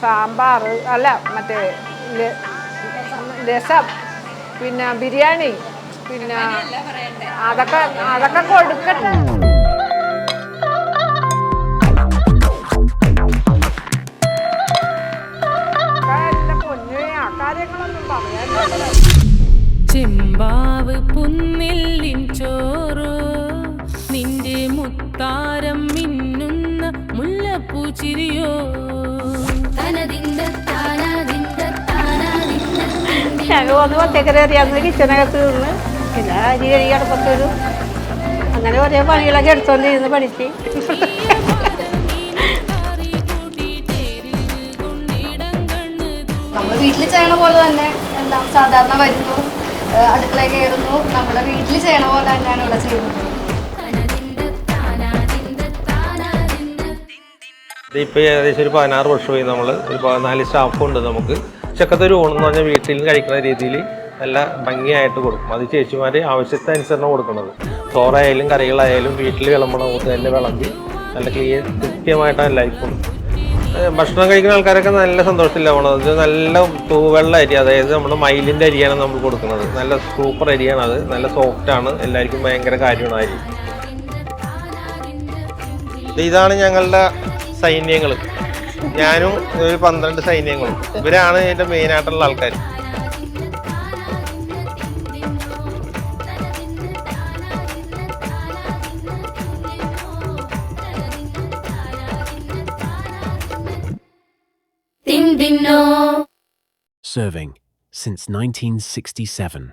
സാമ്പാർ അല്ല മറ്റേ രസം പിന്നെ ബിരിയാണി പിന്നെ അതൊക്കെ അതൊക്കെ കൊടുക്കട്ടെ. ചെമ്പാവ് പുന്നില്ലിൻ ചോറോ നിന്റെ മുത്താരം മിന്നുന്ന മുല്ലപ്പൂ ചിരിയോ? ഞങ്ങൾ വന്ന് പച്ചക്കറി അറിയാവുന്ന കിച്ചനകത്ത് നിന്ന്. പിന്നെ അരി കഴുകി അടുപ്പത്ത് വരും അങ്ങനെ കുറേ പണികളൊക്കെ എടുത്തോണ്ടിരുന്ന് പഠിച്ച് നമ്മൾ വീട്ടിൽ ചെയ്യണ പോലെ തന്നെ എന്താ സാധാരണ വരുന്നു. അടുക്കള കയറുന്നു. നമ്മുടെ വീട്ടിൽ ചെയ്യണ പോലെ തന്നെയാണ് ഇവിടെ ചെയ്യുന്നത്. ഇപ്പോൾ ഏകദേശം ഒരു പതിനാറ് വർഷമായി നമ്മൾ ഒരു പതിനാല് സ്റ്റാഫും ഉണ്ട് നമുക്ക്. ചക്കത്തൊരു ഒരു ഊണെന്ന് പറഞ്ഞാൽ വീട്ടിൽ നിന്ന് കഴിക്കുന്ന രീതിയിൽ നല്ല ഭംഗിയായിട്ട് കൊടുക്കും. അത് ചേച്ചിമാർ ആവശ്യത്തിനനുസരണം കൊടുക്കുന്നത്. ചോറായാലും കറികളായാലും വീട്ടിൽ വിളമ്പണ കൊടുത്ത് തന്നെ വിളമ്പി നല്ല ക്ലിയർ കൃത്യമായിട്ടാണ് എല്ലാവർക്കും ഭക്ഷണം കഴിക്കുന്ന ആൾക്കാരൊക്കെ നല്ല സന്തോഷത്തില്ല പോണത്. ഇത് നല്ല തൂവെള്ള അരി അതായത് നമ്മൾ മയിലിന്റെ അരിയാണ് നമ്മൾ കൊടുക്കുന്നത്. നല്ല സൂപ്പർ അരിയാണ് അത്. നല്ല സോഫ്റ്റാണ് എല്ലാവർക്കും ഭയങ്കര കാര്യമാണ് അരി. ഇതാണ് ഞങ്ങളുടെ സൈന്യങ്ങൾ ഞാനും ഒരു പന്ത്രണ്ട് സൈന്യങ്ങളും. ഇവരാണ് എന്റെ മെയിൻ ആയിട്ടുള്ള ആൾക്കാർ Serving since 1967.